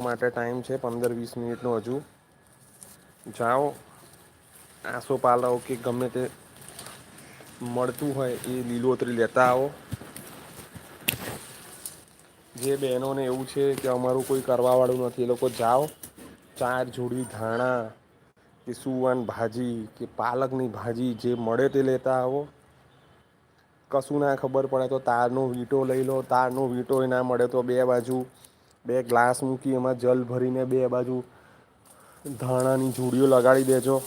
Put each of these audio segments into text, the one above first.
માટે ટાઈમ છે, પંદર વીસ મિનિટનો હજુ. જાઓ. આસો પાલાઓ કે ગમે તે મળતું હોય એ લીલોતરી લેતા આવો. જે બહેનોને એવું છે કે અમારું કોઈ કરવાવાળું નથી, એ લોકો જાઓ. ચાર જોડી ધાણા કે સુવાન ભાજી કે પાલકની ભાજી જે મળે તે લેતા આવો. કશું ના ખબર પડે તો તારનો વીંટો લઈ લો, તારનો વીંટો ના મળે તો બે બાજુ બે ગ્લાસ મૂકી, એમાં જલ ભરીને બે બાજુ ધાણાની જોડીઓ લગાડી દેજો.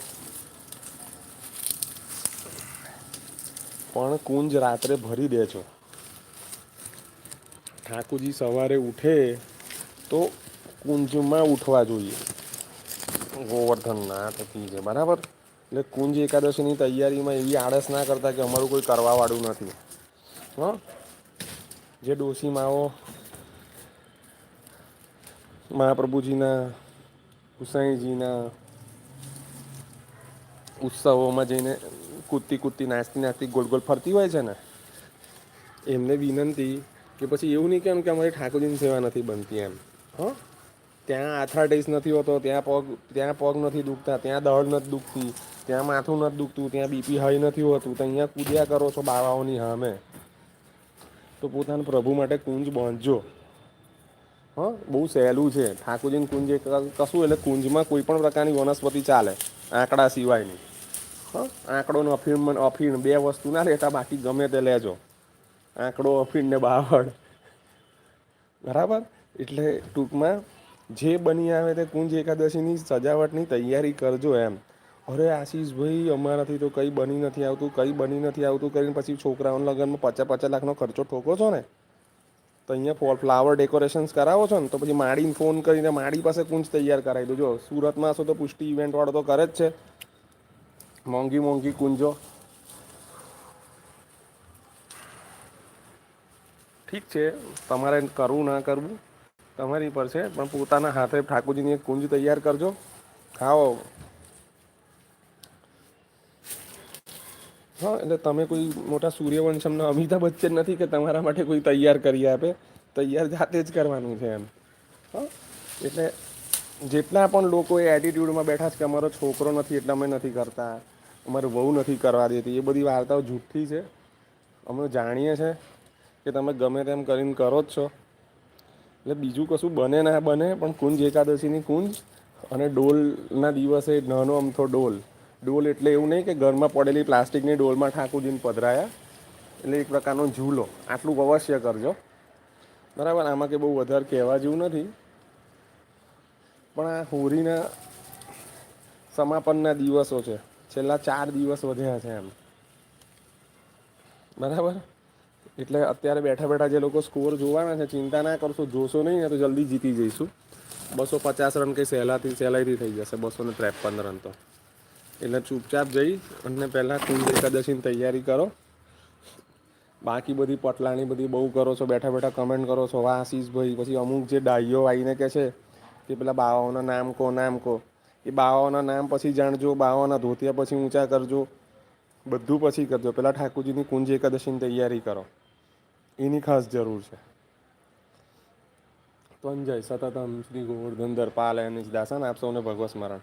પણ કુંજ રાત્રે ભરી દેજો. ઠાકુરજી સવારે ઉઠે તો કુંજમાં ઉઠવા જોઈએ. ગોવર્ધન ના થકી છે બરાબર? એટલે કુંજ એકાદશીની તૈયારીમાં એવી આળસ ના કરતા કે અમારું કોઈ કરવાવાળું નથી. હ? જે ડોશીમાઓ મહાપ્રભુજીના હુસાઈજીના ઉત્સવોમાં જઈને કૂદતી કૂદતી નાચતી નાચતી ગોલ ગોલ ફરતી હોય છે ને? એમને વિનંતી કે પછી એવું નહીં કેમ કે અમારી ઠાકોરજીની સેવા નથી બનતી એમ. હં? ત્યાં આથરાટીસ નથી હોતો, ત્યાં પગ ત્યાં પગ નથી દુખતા, ત્યાં દળ નથી દુખતી, ત્યાં માથું નથી દુખતું, ત્યાં બીપી હાઈ નથી હોતું, તો અહીંયા કૂદ્યા કરો છો બાવાઓની હામે તો પોતાના પ્રભુ માટે કુંજ બાંધજો. હા, બહુ સહેલું છે. ઠાકોરજીનું કુંજ કશું એટલે કુંજમાં કોઈ પણ પ્રકારની વનસ્પતિ ચાલે, આંકડા સિવાયની. હ આંકડોનો અફીણ અફીણ, બે વસ્તુ ના લેતા બાકી ગમે તે લેજો. આંકડો, અફીણ ને બાવળ. બરાબર? એટલે ટૂંકમાં, જે બની આવે તે કુંજ એકાદશીની સજાવટની તૈયારી કરજો એમ. અરે આશીષભાઈ, અમારાથી તો કંઈ બની નથી આવતું, કંઈ બની નથી આવતું કરીને પછી છોકરાઓના લગ્નમાં પચાસ પચાસ લાખનો ખર્ચો ઠોકો છો ને? તો અહીંયા ફોલ ફ્લાવર ડેકોરેશન્સ કરાવો છો ને, તો પછી માડીને ફોન કરીને માડી પાસે કુંજ તૈયાર કરાવી દો જો, સુરતમાં હશો તો પુષ્ટિ ઇવેન્ટવાળો તો કરે જ છે. મોંઘી મોંઘી કુંજો. ઠીક છે, તમારે કરવું ના કરવું તમારી પર છે, પણ પોતાના હાથે ઠાકોરજીની કુંજ તૈયાર કરજો. ખાઓ. હા, એટલે તમે કોઈ મોટા સૂર્યવંશમના અમિતાભ બચ્ચન નથી કે તમારા માટે કોઈ તૈયાર કરી આપે? તૈયાર જાતે જ કરવાનું છે એમ. હા, એટલે જેટલા પણ લોકો એ એટિટ્યૂડમાં બેઠા છે કે અમારો છોકરો નથી, એટલે અમે નથી કરતા, અમારે વહુ નથી કરવા દેતી, એ બધી વાર્તાઓ જૂઠી છે. અમે જાણીએ છીએ કે તમે ગમે તેમ કરીને કરો જ છો. એટલે બીજું કશું બને ના બને, પણ કુંજ એકાદશીની કુંજ અને ડોલના દિવસે નાનો અમથો ડોલ. ડોલ એટલે એવું નહીં કે ઘરમાં પડેલી પ્લાસ્ટિકની ડોલમાં ઠાકોરજીને પધરાયા. એટલે એક પ્રકારનો ઝૂલો. આટલું અવશ્ય કરજો. બરાબર, આમાં કે બહુ વધારે કહેવા જેવું નથી. પણ આ હોળીના સમાપનના દિવસો છે. છેલ્લા ચાર દિવસ વધ્યા છે એમ. બરાબર? એટલે અત્યારે બેઠા બેઠા જે લોકો સ્કોર જોવાના છે, ચિંતા ના કરશો, જોશો નહીં ને તો જલ્દી જીતી જઈશું. બસો પચાસ રન કંઈ સહેલાથી સહેલાઈથી થઈ જશે બસો ને ત્રેપન રન તો. એટલે ચૂપચાપ જઈ અને પહેલાં કુંજ એકાદશીની તૈયારી કરો. બાકી બધી પટલાણી બધી બહુ કરો છો, બેઠા બેઠા કમેન્ટ કરો છો, વાહ આશીષભાઈ પછી અમુક જે ડાહીઓ આવીને કહે છે કે પેલા બાવાઓના નામ કહો નામ કહો. એ બાવાઓના નામ પછી જાણજો, બાવાઓના ધોતિયા પછી ઊંચા કરજો. બધું પછી કરજો. પહેલાં ઠાકોરજીની કુંજ એકાદશીની તૈયારી કરો. એની ખાસ જરૂર છે. તો ત્વંજય સતત શ્રી ગોવર્ધન પાલય નિજ દાસન આપ સૌને ભગવત સ્મરણ.